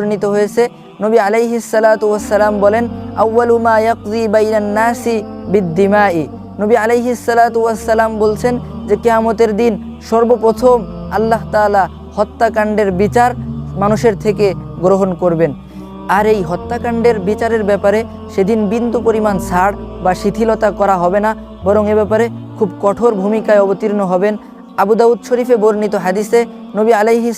বর্ণিত হয়েছে। নবী আলাইহিসালাতু ওয়াসসালাম বলেন আউ্বালু মা ইয়াকজি বাইনান নাসি বিদ্দিমাই। নবী আলাইহিসালাতু ওয়াসসালাম বলছেন যে, কেয়ামতের দিন সর্বপ্রথম আল্লাহ তাআলা হত্যাকাণ্ডের বিচার মানুষের থেকে গ্রহণ করবেন। আর এই হত্যাকাণ্ডের বিচারের ব্যাপারে সেদিন বিন্দু পরিমাণ ছাড় বা শিথিলতা করা হবে না, বরং এ ব্যাপারে খুব কঠোর ভূমিকায় অবতীর্ণ হবেন। আবু দাউদ শরীফে বর্ণিত হাদিসে নবী আলাইহিস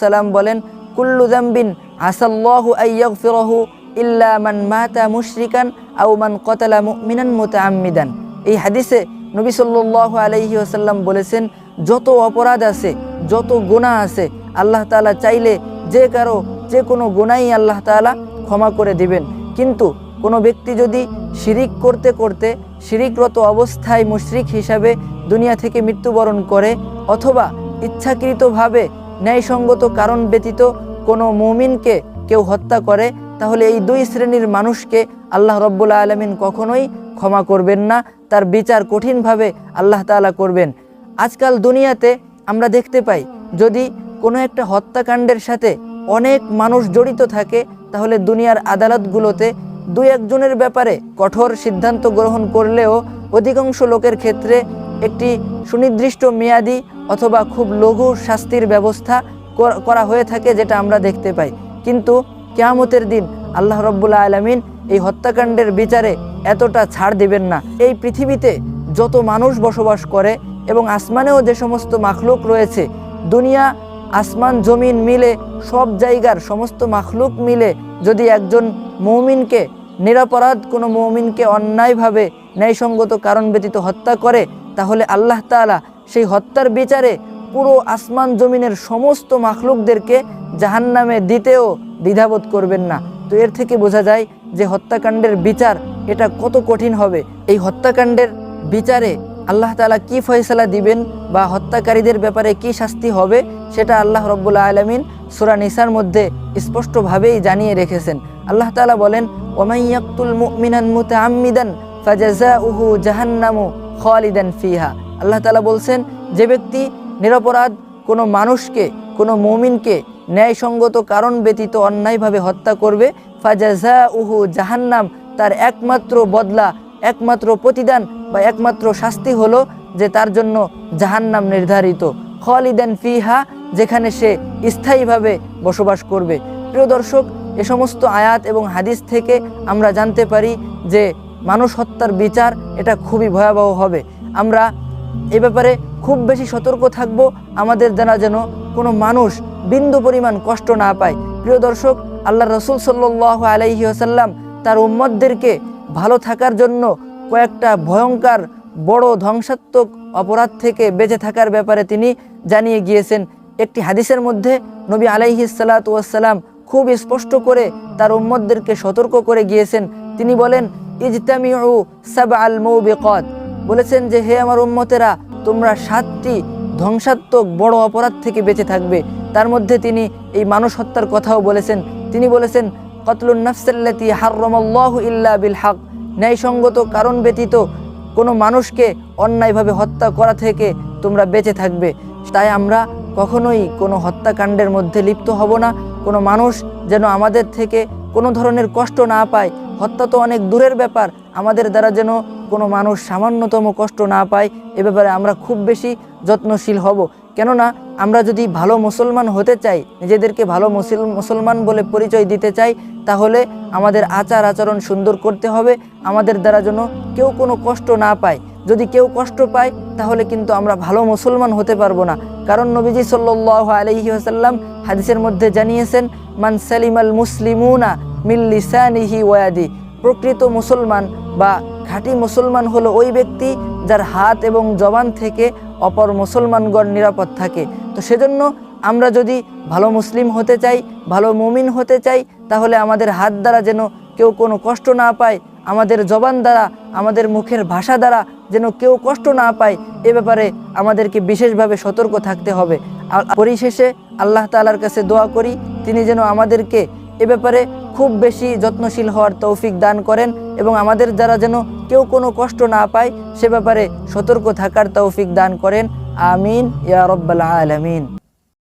সালাম বলেন, কুল্লু জাম্বিন আসাল্লাহু আইয়াগফিরাহু ইল্লা মান মাতা মুশরিকান আও মান কতালা মুমিনান মুতাআম্মিদান। এই হাদিসে নবী সাল্লাল্লাহু আলাইহি ওয়াসাল্লাম বলেছেন, যত অপরাধ আছে, যত গুনাহ আছে, আল্লাহ তাআলা চাইলে যে কারও যে কোনো গুনাই আল্লাহ তাআলা ক্ষমা করে দিবেন। কিন্তু কোনো ব্যক্তি যদি শিরিক করতে করতে শিরিকরত অবস্থায় মুশরিক হিসাবে দুনিয়া থেকে মৃত্যুবরণ করে অথবা ইচ্ছাকৃতভাবে ন্যায়সঙ্গত কারণ ব্যতীত কোনো মুমিনকে কেউ হত্যা করে, তাহলে এই দুই শ্রেণির মানুষকে আল্লাহ রব্বুল্লা আলমিন কখনোই ক্ষমা করবেন না। তার বিচার কঠিনভাবে আল্লাহ তাআলা করবেন। আজকাল দুনিয়াতে আমরা দেখতে পাই, যদি কোনো একটা হত্যাকাণ্ডের সাথে অনেক মানুষ জড়িত থাকে, তাহলে দুনিয়ার আদালতগুলোতে দুই একজনের ব্যাপারে কঠোর সিদ্ধান্ত গ্রহণ করলেও অধিকাংশ লোকের ক্ষেত্রে একটি সুনির্দিষ্ট মেয়াদি অথবা খুব লঘু শাস্তির ব্যবস্থা কর- হয়ে থাকে যেটা আমরা দেখতে পাই। কিন্তু কেয়ামতের দিন আল্লাহ রব্বুল্লা আলমিন এই হত্যাকাণ্ডের বিচারে এতটা ছাড় দিবেন না। এই পৃথিবীতে যত মানুষ বসবাস করে এবং আসমানেও যে সমস্ত মাখলুক রয়েছে, দুনিয়া, আসমান, জমিন মিলে, সব জায়গার সমস্ত মাখলুক মিলে যদি একজন মৌমিনকে, নিরাপরাধ কোনো মৌমিনকে অন্যায়ভাবে ন্যায়সঙ্গত কারণ ব্যতীত হত্যা করে, তাহলে আল্লাহ তাআলা সেই হত্যার বিচারে পুরো আসমান জমিনের সমস্ত মাখলুকদেরকে জাহান্নামে দিতেও দ্বিধাবোধ করবেন না। তো এর থেকে বোঝা যায় যে হত্যাকাণ্ডের বিচার এটা কত কঠিন হবে। এই হত্যাকাণ্ডের বিচারে আল্লাহ তালা কি ফয়সালা দিবেন বা হত্যাকারীদের ব্যাপারে কি শাস্তি হবে, সেটা আল্লাহ রব্বুল্লা আলমিন সুরা নিসার মধ্যে স্পষ্টভাবেই জানিয়ে রেখেছেন। আল্লাহ তালা বলেন ওমাইয়াকুল মুমিনান মুতাআম্মিদান ফাজাজাউহু জাহান্নামু খালিদান ফিহা। আল্লাহ তালা বলছেন, যে ব্যক্তি নিরপরাধ কোনো মানুষকে, কোনো মুমিনকে ন্যায়সঙ্গত কারণ ব্যতীত অন্যায়ভাবে হত্যা করবে। ফাজাজা উহু জাহান্নাম তার একমাত্র বদলা, একমাত্র প্রতিদান বা একমাত্র শাস্তি হলো যে তার জন্য জাহান্নাম নির্ধারিত। খলিদান ফিহা যেখানে সে স্থায়ীভাবে বসবাস করবে। প্রিয় দর্শক, এ সমস্ত আয়াত এবং হাদিস থেকে আমরা জানতে পারি যে মানুষ হত্যার বিচার এটা খুবই ভয়াবহ হবে। আমরা এ ব্যাপারে খুব বেশি সতর্ক থাকব। আমাদের দ্বারা যেন কোনো মানুষ বিন্দু পরিমাণ কষ্ট না পায়। প্রিয় দর্শক আল্লাহ রসুল সাল্লাহ আলাইহি আসাল্লাম তার উম্মতদেরকে ভালো থাকার জন্য কয়েকটা ভয়ঙ্কর, বড়, ধ্বংসাত্মক অপরাধ থেকে বেঁচে থাকার ব্যাপারে তিনি জানিয়ে গিয়েছেন। একটি হাদিসের মধ্যে নবী আলাইহি সাল্লাম খুব স্পষ্ট করে তার উম্মদদেরকে সতর্ক করে গিয়েছেন। তিনি বলেন, ইজতামিউ সাব আল মৌবিকত। বলেছেন যে, হে আমার উম্মতেরা, তোমরা সাতটি ধ্বংসাত্মক বড় অপরাধ থেকে বেঁচে থাকবে। তার মধ্যে তিনি এই মানুষ হত্যার কথাও বলেছেন। তিনি বলেছেন, কতলুন নফসাল্লাতি হার্রমাল্লাহ ইল্লা বিল হক। ন্যায়সঙ্গত কারণ ব্যতীত কোনো মানুষকে অন্যায়ভাবে হত্যা করা থেকে তোমরা বেঁচে থাকবে। তাই আমরা কখনোই কোনো হত্যাকাণ্ডের মধ্যে লিপ্ত হব না। কোনো মানুষ যেন আমাদের থেকে কোনো ধরনের কষ্ট না পায় হত্যা তো অনেক দূরের ব্যাপার। আমাদের দ্বারা যেন কোনো মানুষ সামান্যতম কষ্ট না পায়, এ ব্যাপারে আমরা খুব বেশি যত্নশীল হব। কেননা, আমরা যদি ভালো মুসলমান হতে চাই, নিজেদেরকে ভালো মুসল, মুসলমান বলে পরিচয় দিতে চাই, তাহলে আমাদের আচার আচরণ সুন্দর করতে হবে। আমাদের দ্বারা যেন কেউ কোনো কষ্ট না পায়। যদি কেউ কষ্ট পায়, তাহলে কিন্তু আমরা ভালো মুসলমান হতে পারব না। কারণ নবীজি সাল্লাহ আলহি আসাল্লাম হাদিসের মধ্যে জানিয়েছেন, মান সালিমাল মুসলিমুনা মিল্লিসানিহি ওয়াদি প্রকৃত মুসলমান বা খাঁটি মুসলমান হলো ওই ব্যক্তি যার হাত এবং জবান থেকে অপর মুসলমানগণ নিরাপদ থাকে। তো সেজন্য আমরা যদি ভালো মুসলিম হতে চাই, ভালো মুমিন হতে চাই, তাহলে আমাদের হাত দ্বারা যেন কেউ কোনো কষ্ট না পায়, আমাদের জবান দ্বারা, আমাদের মুখের ভাষা দ্বারা যেন কেউ কষ্ট না পায়, এ ব্যাপারে আমাদেরকে বিশেষভাবে সতর্ক থাকতে হবে। আর পরিশেষে আল্লাহ তালার কাছে দোয়া করি, তিনি যেন আমাদেরকে এ ব্যাপারে খুব বেশি যত্নশীল হওয়ার তৌফিক দান করেন এবং আমাদের যারা যেন কেউ কোনো কষ্ট না পায়, সে ব্যাপারে সতর্ক থাকার তৌফিক দান করেন। আমিন, ইয়া রব্বাল আলমিন।